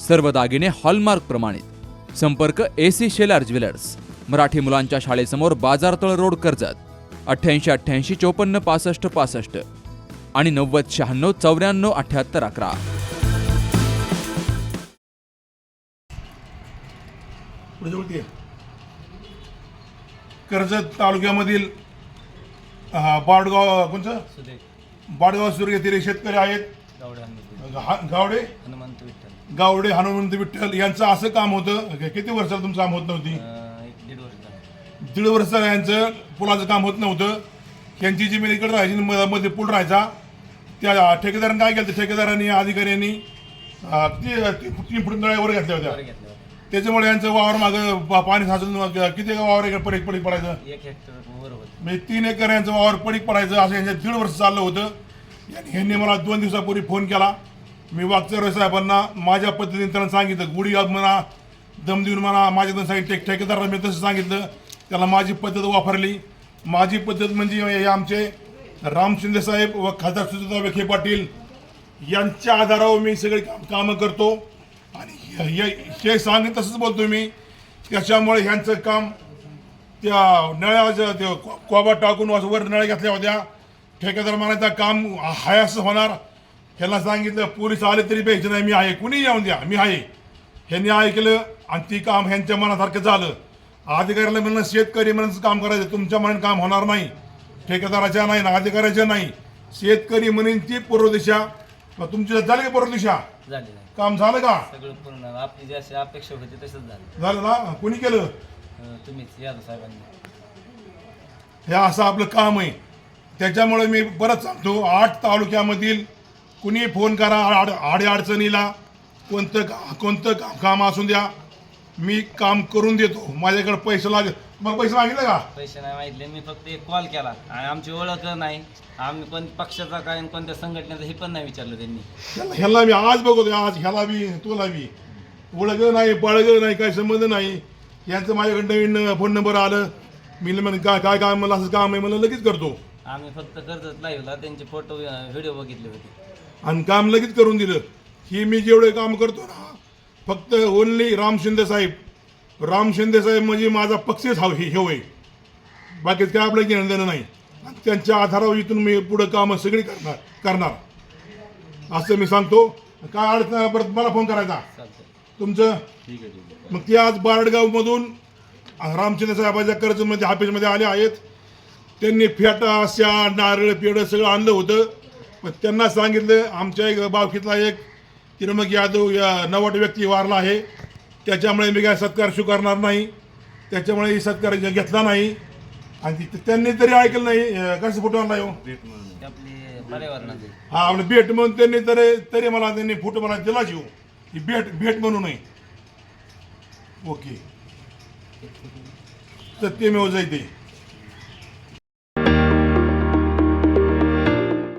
सर्व दागिने हॉलमार्क प्रमाणित. संपर्क A C Shelar jewellers Marathi मुलांच्या शाळेसमोर बाजारतळ रोड कर्जत. अठ्ठ्याऐंशी अठ्ठ्याऐंशी चोपन्न पासष्ट पासष्ट. आणि नव्वद शहाण्णव चौऱ्याण्णव अठ्ठ्याहत्तर अकरा. कर्जत तालुक्यामधील बाडगाव कोणचं? बाडगाव सुरू येथील शेतकरी आहेत. गावडे हनुमंत गावडे? हनुमंत विठ्ठल. गावडे हनुमंत विठ्ठल यांचं असं काम होतं. किती वर्षाला तुमचं काम होत नव्हती? अं, एक दीड वर्ष झालं. दीड वर्ष यांचं पुलाचं काम होत नव्हतं. यांची जमीन इकडे राहायची म- मध्ये पूल राहायचा. त्या ठेकेदारांनी काय केलं? ठेकेदारांनी अधिकाऱ्यांनी अं, ती ती- तीन फूट नळ्या वर घातल्या होत्या. वर घेतलं होतं. त्याच्यामुळे यांचं वावर मागं पा- पाणी साचून मग किती वावर इकडे पडीक पडीक पडायचं? एक हेक्टर वर होतं. म्हणजे तीन एकर यांचं वावर पडीक पडायचं असं यांच्या दीड वर्ष चाललं होतं. ह्यांनी मला दोन दिवसापूर्वी फोन केला. मी वागचौरे साहेबांना माझ्या पद्धतीने त्यांना सांगितलं गुढी म्हणा दम देऊन म्हणा माझ्या सांगितलं एक ठेकेदाराला मी तसं सांगितलं. त्याला माझी पद्धत वापरली. माझी पद्धत म्हणजे हे आमचे राम शिंदे साहेब व खासदार सुजिता विखे पाटील यांच्या आधारावर मी सगळी काम कामं करतो. आणि हे- सांगेन तसंच बोलतो मी. त्याच्यामुळे ह्यांचं काम त्या नळ्या कोबा टाकून वर नळ्या घेतल्या होत्या. ठेकेदार म्हणायचं काम हायास होणार. ह्याला सांगितलं पोलीस आले तरी पाहिजे नाही मी आहे. कुणी येऊन द्या मी आहे. ह्यांनी ऐकलं आणि ती काम ह्यांच्या मनासारखं झालं. अधिकाऱ्याला म्हणणं शेतकरी म्हणूनच काम करायचं. तुमच्या मनाने काम होणार नाही. ठेकेदाराच्या नाही ना अधिकाऱ्याच्या नाही. शेतकरी म्हणून ती पूर्व दिशा. मग तुमची झाली का पूर्व दिशा? काम झालं का? सगळं पूर्ण आपली जी अशी अपेक्षा होती तसंच झालं. झालं ना? कुणी केलं? अं, तुम्हीच यादव साहेबांनी. हे असं आपलं काम आहे. त्याच्यामुळे मी परत सांगतो आठ तालुक्यामधील कुणी फोन करा आड अडचणीला कोणतं कोणतं काम असून द्या. मी काम करून देतो. माझ्याकडे पैसे लागेल मग पैसे मागितले का? पैसे नाही माहितले मी फक्त एक कॉल केला. आणि आमची ओळख नाही. आम्ही कोण पक्षाचा काय आणि कोणत्या संघटनेचा हे पण नाही विचारलं त्यांनी. ह्याला ह्याला मी आज बघतो आज ह्याला बी तुला बी ओळख नाही पळग नाही काय संबंध नाही. यांचं माझ्याकडे नवीन फोन नंबर आलं. मी म्हणलं काय काय काम मला असं काम आहे? मला लगेच करतो. आम्ही फक्त कर्जत लाईव्हला त्यांचे फोटो व्हिडिओ बघितले होते. आणि काम लगेच करून दिलं. ही मी जेवढे काम करतो ना फक्त ओनली राम शिंदे साहेब. राम शिंदे साहेब म्हणजे माझा पक्षच हा हे होय. बाकीच काय आपलं घेणं देणं नाही. आणि त्यांच्या आधारावर इथून मी पुढं कामं सगळी करणार करणार. असं मी सांगतो. काय अडचण परत मला फोन करायचा. तुमचं? मग ते आज बारडगावमधून रामचंद्र साहेबाच्या कर्जमध्ये ऑफिसमध्ये आले आहेत. त्यांनी फेटा शा नारळ पेढं सगळं आणलं होतं. पण त्यांना सांगितलं आमच्या एक बावकीतला एक तिरमग यादव या नवट व्यक्ती वारला आहे. त्याच्यामुळे मी काय सत्कार स्वीकारणार नाही. त्याच्यामुळे ही सत्कार घेतला नाही. आणि ती- त्यांनी तरी ऐकलं नाही. कसं फोटो आणला हो? ते. हा आपलं भेट म्हणून त्यांनी तरी तरी मला त्यांनी फोटो मला दिला जीव. ही भेट भेट म्हणू नये ओके. सत्यमेव जयते.